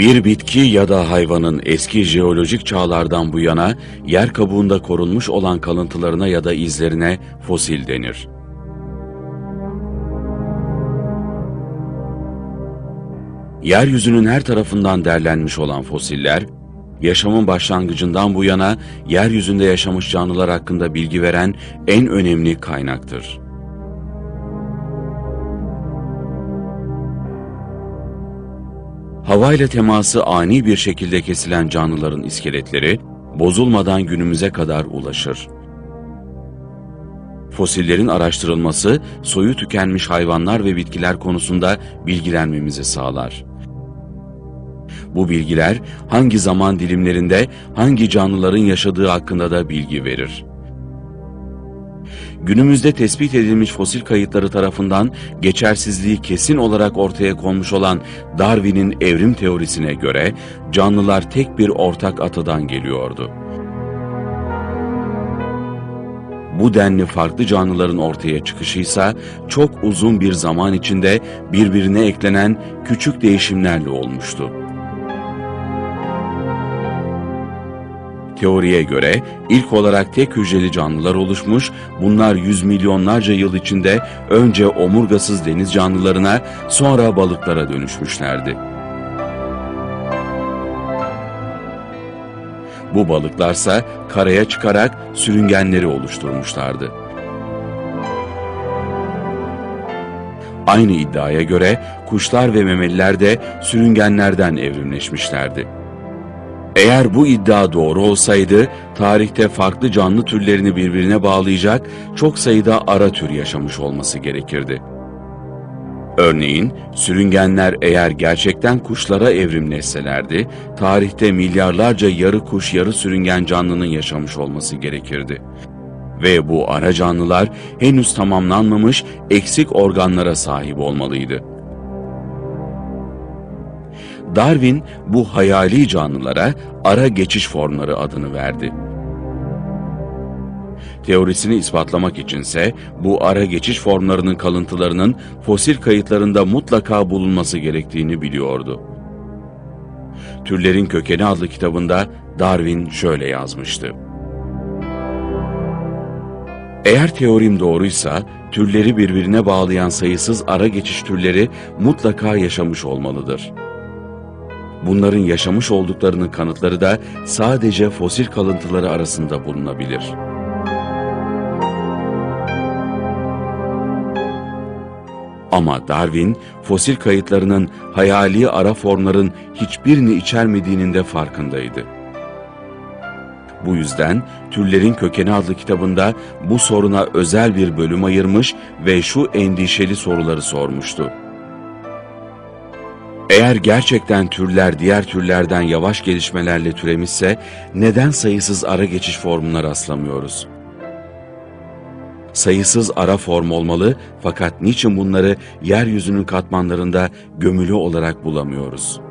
Bir bitki ya da hayvanın eski jeolojik çağlardan bu yana yer kabuğunda korunmuş olan kalıntılarına ya da izlerine fosil denir. Yeryüzünün her tarafından derlenmiş olan fosiller, yaşamın başlangıcından bu yana yeryüzünde yaşamış canlılar hakkında bilgi veren en önemli kaynaktır. Havayla teması ani bir şekilde kesilen canlıların iskeletleri bozulmadan günümüze kadar ulaşır. Fosillerin araştırılması soyu tükenmiş hayvanlar ve bitkiler konusunda bilgilenmemizi sağlar. Bu bilgiler hangi zaman dilimlerinde hangi canlıların yaşadığı hakkında da bilgi verir. Günümüzde tespit edilmiş fosil kayıtları tarafından geçersizliği kesin olarak ortaya konmuş olan Darwin'in evrim teorisine göre canlılar tek bir ortak atadan geliyordu. Bu denli farklı canlıların ortaya çıkışıysa çok uzun bir zaman içinde birbirine eklenen küçük değişimlerle olmuştu. Teoriye göre ilk olarak tek hücreli canlılar oluşmuş, bunlar yüz milyonlarca yıl içinde önce omurgasız deniz canlılarına, sonra balıklara dönüşmüşlerdi. Bu balıklarsa karaya çıkarak sürüngenleri oluşturmuşlardı. Aynı iddiaya göre kuşlar ve memeliler de sürüngenlerden evrimleşmişlerdi. Eğer bu iddia doğru olsaydı, tarihte farklı canlı türlerini birbirine bağlayacak çok sayıda ara tür yaşamış olması gerekirdi. Örneğin, sürüngenler eğer gerçekten kuşlara evrimleşselerdi, tarihte milyarlarca yarı kuş yarı sürüngen canlının yaşamış olması gerekirdi. Ve bu ara canlılar henüz tamamlanmamış eksik organlara sahip olmalıydı. Darwin bu hayali canlılara ara geçiş formları adını verdi. Teorisini ispatlamak içinse bu ara geçiş formlarının kalıntılarının fosil kayıtlarında mutlaka bulunması gerektiğini biliyordu. Türlerin Kökeni adlı kitabında Darwin şöyle yazmıştı. Eğer teorim doğruysa, türleri birbirine bağlayan sayısız ara geçiş türleri mutlaka yaşamış olmalıdır. Bunların yaşamış olduklarının kanıtları da sadece fosil kalıntıları arasında bulunabilir. Ama Darwin, fosil kayıtlarının hayali ara formların hiçbirini içermediğinin de farkındaydı. Bu yüzden Türlerin Kökeni adlı kitabında bu soruna özel bir bölüm ayırmış ve şu endişeli soruları sormuştu. Eğer gerçekten türler diğer türlerden yavaş gelişmelerle türemişse neden sayısız ara geçiş formuna rastlamıyoruz? Sayısız ara form olmalı fakat niçin bunları yeryüzünün katmanlarında gömülü olarak bulamıyoruz?''